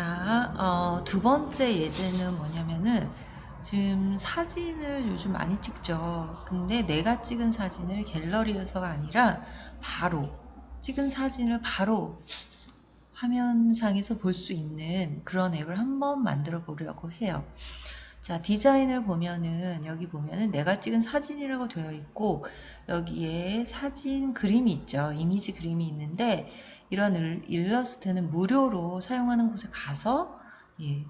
자, 어, 두 번째 예제는 뭐냐면은 지금 사진을 요즘 많이 찍죠. 근데 내가 찍은 사진을 갤러리에서가 아니라 바로 찍은 사진을 바로 화면상에서 볼 수 있는 그런 앱을 한번 만들어 보려고 해요. 자, 디자인을 보면은 여기 보면은 내가 찍은 사진이라고 되어 있고 여기에 사진 그림이 있죠. 이미지 그림이 있는데 이런 일- 일러스트는 무료로 사용하는 곳에 가서 예,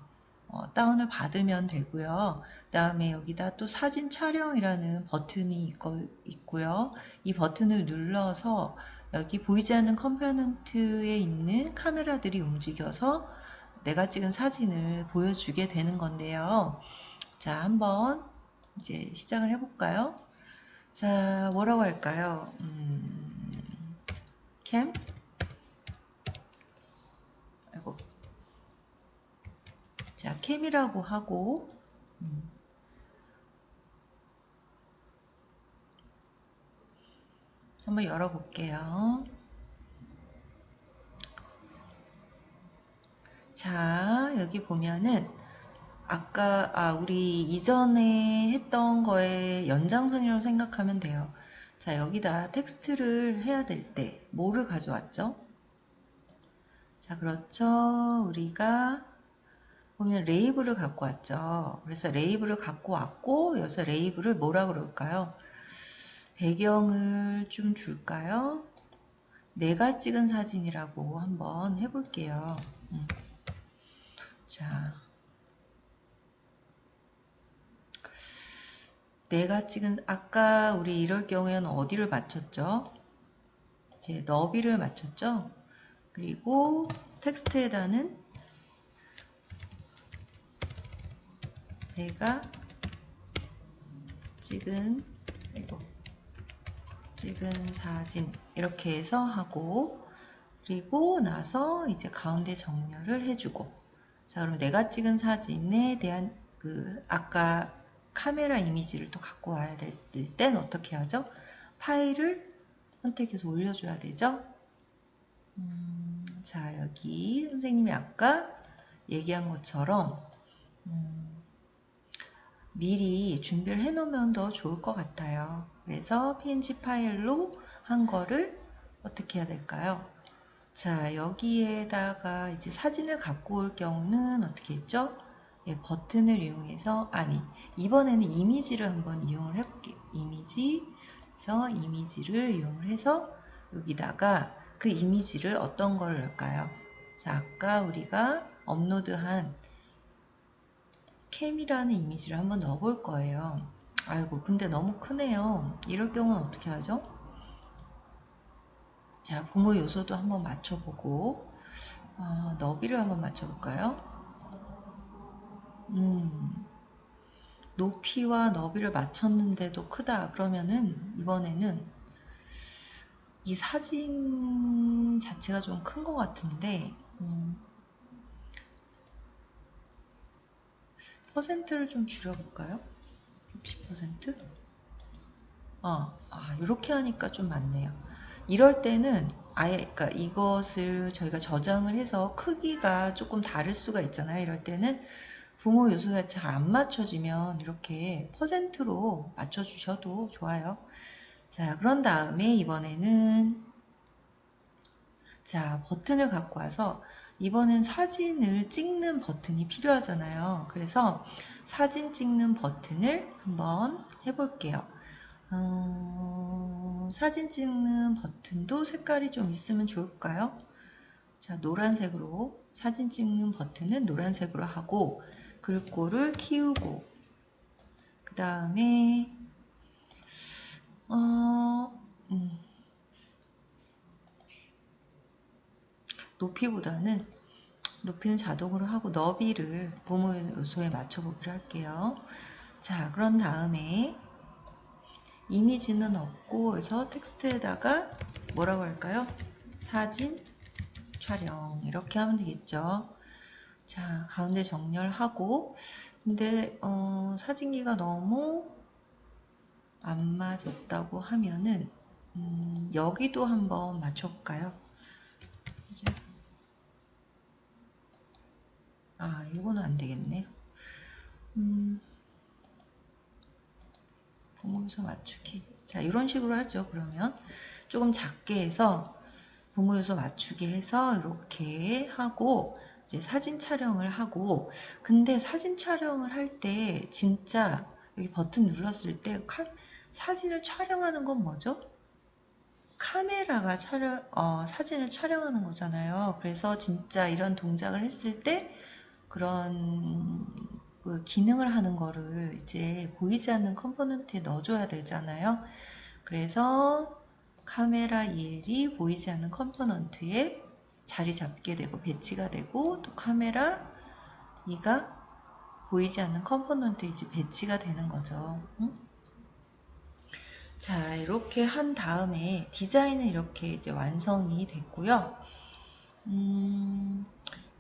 어, 다운을 받으면 되고요. 그 다음에 여기다 또 사진 촬영이라는 버튼이 있고, 있고요. 이 버튼을 눌러서 여기 보이지 않는 컴포넌트에 있는 카메라들이 움직여서 내가 찍은 사진을 보여주게 되는 건데요. 자, 한번 이제 시작을 해볼까요? 자, 뭐라고 할까요? 음, 캠? 아이고. 자, 캠이라고 하고, 음. 한번 열어볼게요. 자, 여기 보면은 아까 아 우리 이전에 했던 거의 연장선이라고 생각하면 돼요. 자, 여기다 텍스트를 해야 될 때 뭐를 가져왔죠? 자, 그렇죠. 우리가 보면 레이블을 갖고 왔죠. 그래서 레이블을 갖고 왔고 여기서 레이블을 뭐라 그럴까요? 배경을 좀 줄까요? 내가 찍은 사진이라고 한번 해볼게요. 음. 자, 내가 찍은 아까 우리 이럴 경우에는 어디를 맞췄죠? 이제 너비를 맞췄죠? 그리고 텍스트에다는 내가 찍은 이거 찍은 사진 이렇게 해서 하고 그리고 나서 이제 가운데 정렬을 해주고 자 그럼 내가 찍은 사진에 대한 그 아까 카메라 이미지를 또 갖고 와야 됐을 땐 어떻게 하죠? 파일을 선택해서 올려줘야 되죠? 음, 자 여기 선생님이 아까 얘기한 것처럼 음, 미리 준비를 해 놓으면 더 좋을 것 같아요. 그래서 png 파일로 한 거를 어떻게 해야 될까요? 자, 여기에다가 이제 사진을 갖고 올 경우는 어떻게 했죠? 예, 버튼을 이용해서, 아니, 이번에는 이미지를 한번 이용을 해볼게요. 이미지, 그래서 이미지를 이용을 해서 여기다가 그 이미지를 어떤 걸 넣을까요? 자, 아까 우리가 업로드한 캠이라는 이미지를 한번 넣어볼 거예요. 아이고, 근데 너무 크네요. 이럴 경우는 어떻게 하죠? 자, 부모 요소도 한번 맞춰보고, 어, 너비를 한번 맞춰볼까요? 음, 높이와 너비를 맞췄는데도 크다. 그러면은, 이번에는 이 사진 자체가 좀 큰 것 같은데, 음, 퍼센트를 좀 줄여볼까요? 60%? 어, 아, 이렇게 하니까 좀 많네요. 이럴 때는 아예, 그러니까 이것을 저희가 저장을 해서 크기가 조금 다를 수가 있잖아요. 이럴 때는 부모 요소가 잘안 맞춰지면 이렇게 퍼센트로 맞춰주셔도 좋아요. 자, 그런 다음에 이번에는 자, 버튼을 갖고 와서 이번엔 사진을 찍는 버튼이 필요하잖아요. 그래서 사진 찍는 버튼을 한번 해볼게요. 어, 사진 찍는 버튼도 색깔이 좀 있으면 좋을까요? 자, 노란색으로 사진 찍는 버튼은 노란색으로 하고 글꼴을 키우고 그 다음에 어, 음, 높이보다는 높이는 자동으로 하고 너비를 부모 요소에 맞춰보기로 할게요. 자, 그런 다음에 이미지는 없고 그래서 텍스트에다가 뭐라고 할까요? 사진 촬영 이렇게 하면 되겠죠. 자, 가운데 정렬하고 근데 어, 사진기가 너무 안 맞았다고 하면은 음, 여기도 한번 맞춰볼까요? 이제 아, 이거는 안 되겠네. 음, 부모 요소 맞추기. 자, 이런 식으로 하죠. 그러면 조금 작게 해서 부모 요소 맞추기 해서 이렇게 하고 이제 사진 촬영을 하고 근데 사진 촬영을 할 때 진짜 여기 버튼 눌렀을 때 카, 사진을 촬영하는 건 뭐죠? 카메라가 촬영, 어, 사진을 촬영하는 거잖아요. 그래서 진짜 이런 동작을 했을 때 그런 그 기능을 하는 거를 이제 보이지 않는 컴포넌트에 넣어줘야 되잖아요. 그래서 카메라 1이 보이지 않는 컴포넌트에 자리 잡게 되고 배치가 되고 또 카메라 2가 보이지 않는 컴포넌트에 이제 배치가 되는 거죠. 응? 자, 이렇게 한 다음에 디자인은 이렇게 이제 완성이 됐고요. 음,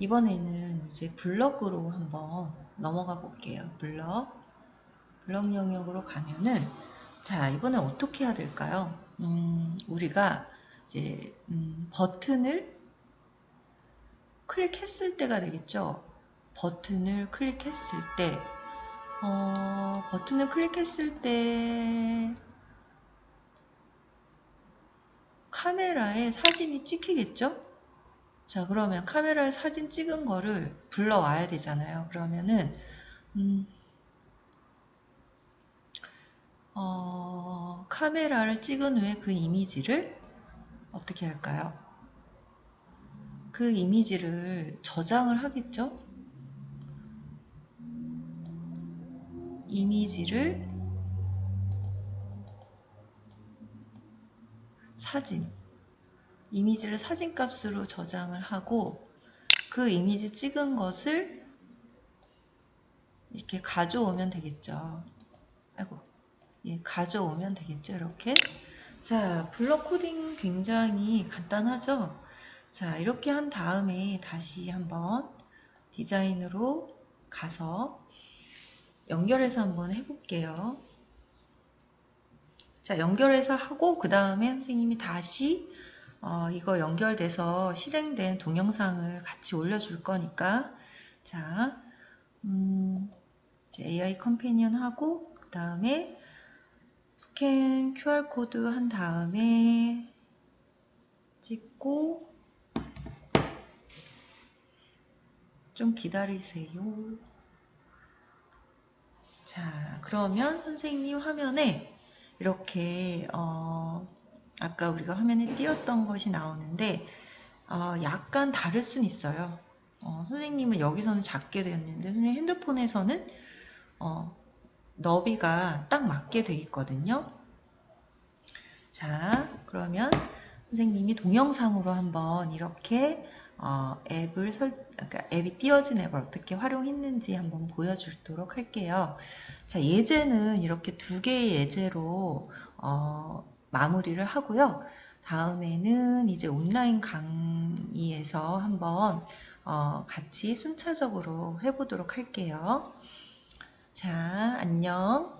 이번에는 이제 블럭으로 한번 넘어가 볼게요. 블럭. 블럭 영역으로 가면은 자, 이번에 어떻게 해야 될까요? 음, 우리가 이제 음, 버튼을 클릭했을 때가 되겠죠. 버튼을 클릭했을 때 어, 버튼을 클릭했을 때 카메라에 사진이 찍히겠죠? 자, 그러면 카메라에 사진 찍은 거를 불러와야 되잖아요. 그러면은, 음, 어, 카메라를 찍은 후에 그 이미지를 어떻게 할까요? 그 이미지를 저장을 하겠죠? 이미지를 사진 이미지를 사진 값으로 저장을 하고 그 이미지 찍은 것을 이렇게 가져오면 되겠죠. 아이고, 예, 가져오면 되겠죠. 이렇게. 자, 블럭 코딩 굉장히 간단하죠? 자, 이렇게 한 다음에 다시 한번 디자인으로 가서 연결해서 한번 해볼게요. 자, 연결해서 하고 그 다음에 선생님이 다시 어, 이거 연결돼서 실행된 동영상을 같이 올려줄 거니까 자, 음, AI 컴패니언 하고 그 다음에 스캔 QR 코드 한 다음에 찍고 좀 기다리세요. 자, 그러면 선생님 화면에 이렇게 어, 아까 우리가 화면에 띄었던 것이 나오는데 어, 약간 다를 순 있어요. 어, 선생님은 여기서는 작게 되었는데 선생님 핸드폰에서는 어, 너비가 딱 맞게 돼 있거든요. 자, 그러면 선생님이 동영상으로 한번 이렇게 어, 앱을 설, 그러니까 앱이 띄어진 앱을 어떻게 활용했는지 한번 보여주도록 할게요. 자, 예제는 이렇게 두 개의 예제로 어, 마무리를 하고요. 다음에는 이제 온라인 강의에서 한번 어, 같이 순차적으로 해보도록 할게요. 자, 안녕.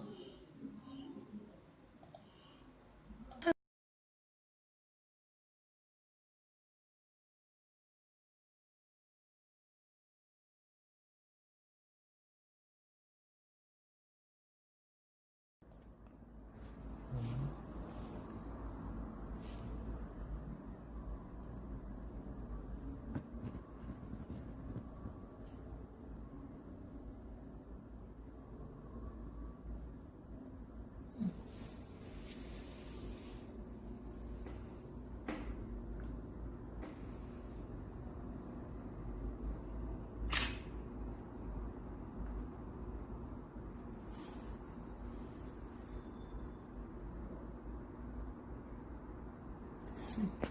됐습니다.